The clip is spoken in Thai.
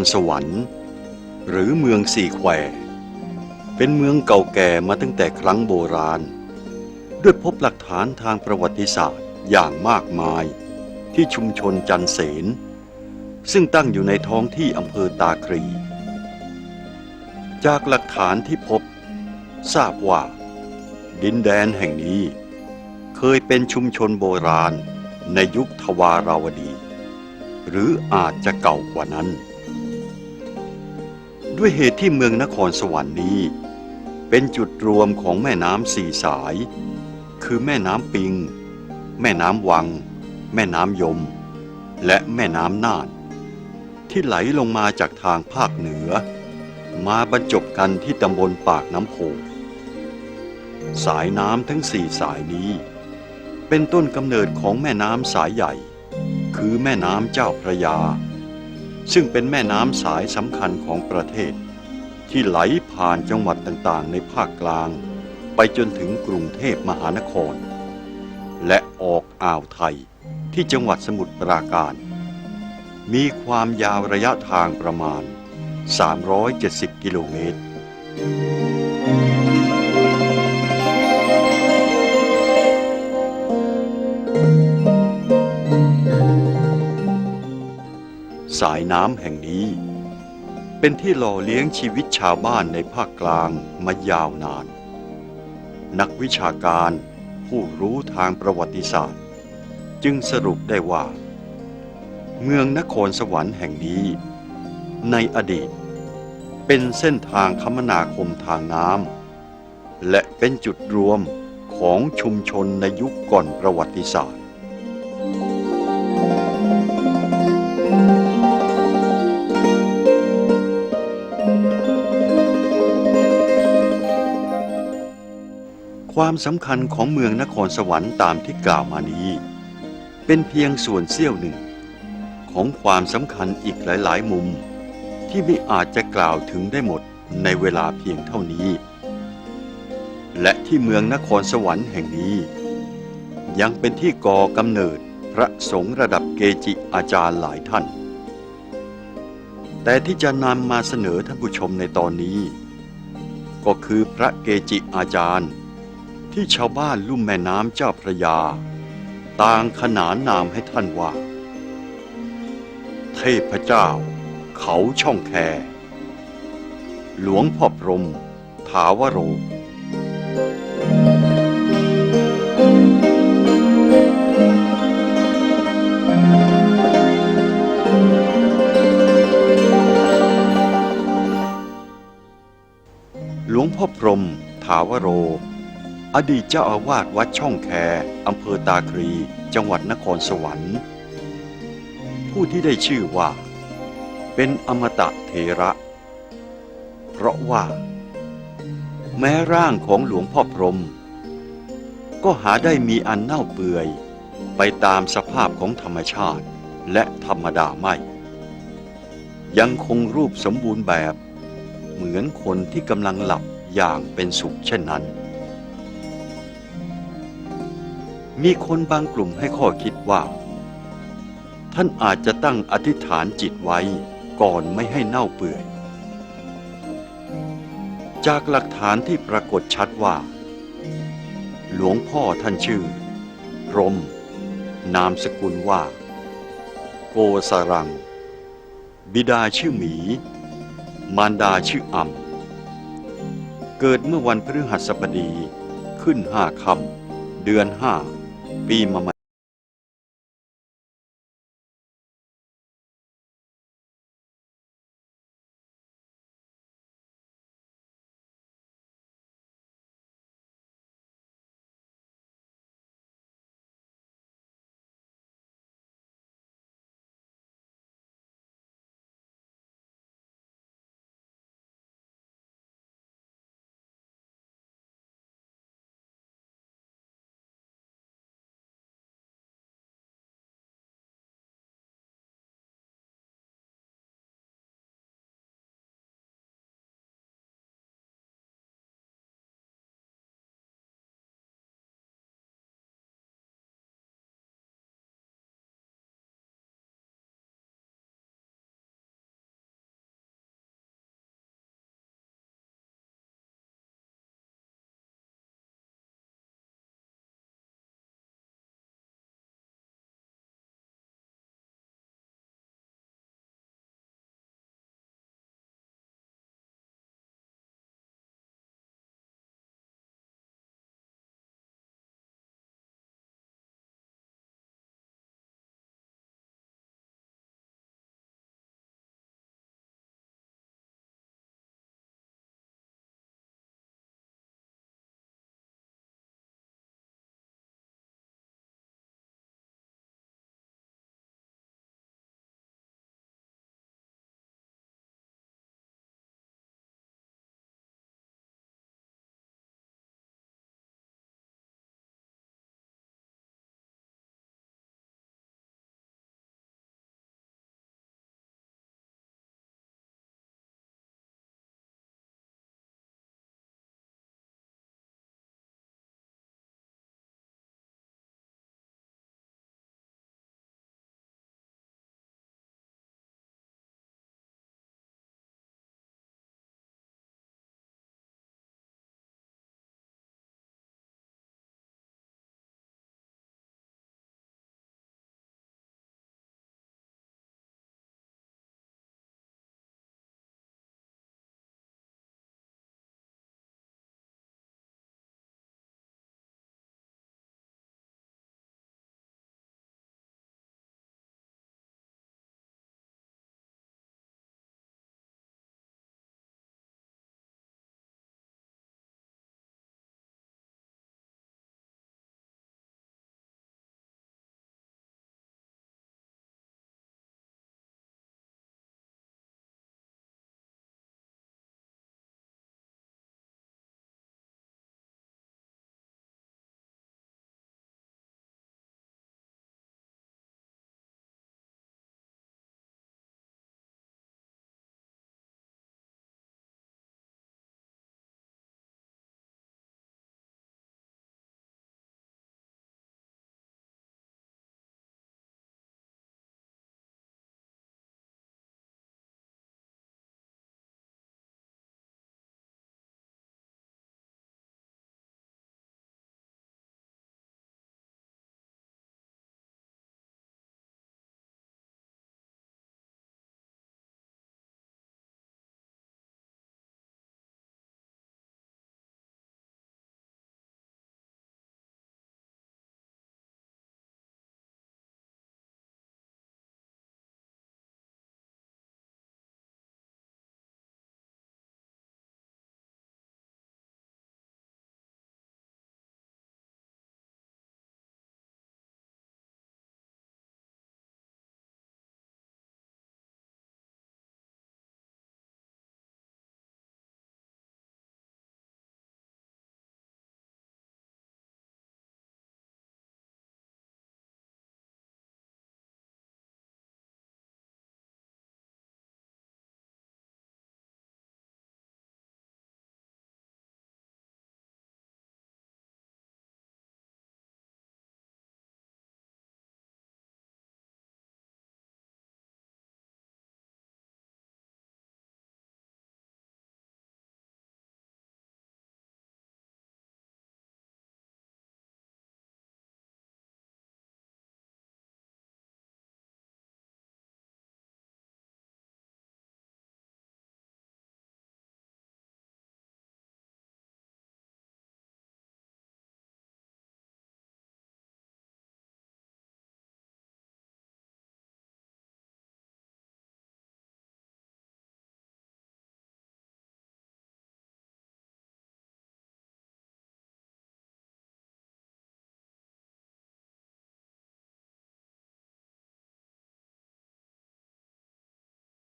รสวรรค์ หรือเมืองสี่แคว เป็นเมืองเก่าแก่มาตั้งแต่ครั้งโบราณ ด้วยพบหลักฐานทางประวัติศาสตร์อย่างมากมายที่ชุมชนจันเสน ซึ่งตั้งอยู่ในท้องที่อำเภอตาครี จากหลักฐานที่พบ ทราบว่า ดินแดนแห่งนี้เคยเป็นชุมชนโบราณในยุคทวาราวดี หรืออาจจะเก่ากว่านั้น ด้วยเหตุที่เมืองนครสวรรค์นี้ เป็นจุดรวมของแม่น้ำสี่สาย คือแม่น้ำปิง แม่น้ำวัง แม่น้ำยม และแม่น้ำน่าน ที่ไหลลงมาจากทางภาคเหนือ มาบรรจบกันที่ตำบลปากน้ำโพสายน้ำทั้งสี่สายนี้ เป็นต้นกำเนิดของแม่น้ำสายใหญ่ คือแม่น้ำเจ้าพระยา ซึ่งเป็นแม่น้ำสายสำคัญของประเทศ ที่ไหลผ่านจังหวัดต่างๆ ในภาคกลาง ไปจนถึงกรุงเทพมหานคร และออกอ่าวไทยที่จังหวัดสมุทรปราการ มีความยาวระยะทางประมาณ 370 กิโลเมตรายน้ำแห่งนี้ เป็นที่หล่อเลี้ยงชีวิตชาวบ้านในภาคกลางมายาวนาน นักวิชาการผู้รู้ทางประวัติศาสตร์ จึงสรุปได้ว่า เมืองนครสวรรค์แห่งนี้ ในอดีต เป็นเส้นทางคมนาคมทางน้ำและเป็นจุดรวมของชุมชนในยุคก่อนประวัติศาสตร์ ความสำคัญของเมืองนครสวรรค์ตามที่กล่าวมานี้ เป็นเพียงส่วนเสี้ยวหนึ่ง ของความสำคัญอีกหลาย ๆ มุม ที่ไม่อาจจะกล่าวถึงได้หมดในเวลาเพียงเท่านี้ และที่เมืองนครสวรรค์แห่งนี้ ยังเป็นที่ก่อกำเนิดพระสงฆ์ระดับเกจิอาจารย์หลายท่าน แต่ที่จะนำมาเสนอท่านผู้ชมในตอนนี้ ก็คือพระเกจิอาจารย์ ที่ชาวบ้านลุ่มแม่น้ำเจ้าพระยา ต่างขนานนามให้ท่านว่า เทพเจ้า เขาช่องแค หลวงพ่อพรม ถาวโร หลวงพ่อพรม ถาวโร อดีตเจ้าอาวาสวัดช่องแคอำเภอตาครี จังหวัดนครสวรรค์ ผู้ที่ได้ชื่อว่า เป็นอมตะเทระ เพราะว่า แม้ร่างของหลวงพ่อพรม ก็หาได้มีอันเน่าเปื่อย ไปตามสภาพของธรรมชาติและธรรมดาไม่ ยังคงรูปสมบูรณ์แบบ เหมือนคนที่กำลังหลับอย่างเป็นสุขเช่นนั้น มีคนบางกลุ่มให้ข้อคิดว่า ท่านอาจจะตั้งอธิษฐานจิตไว้ก่อนไม่ให้เน่าเปื่อย จากหลักฐานที่ปรากฏชัดว่า หลวงพ่อท่านชื่อ รม นามสกุลว่า โกสรัง บิดาชื่อหมี มารดาชื่ออ่ำเกิดเมื่อวันพฤหัสบดีขึ้นห้าคำเดือนห้า ปีมะ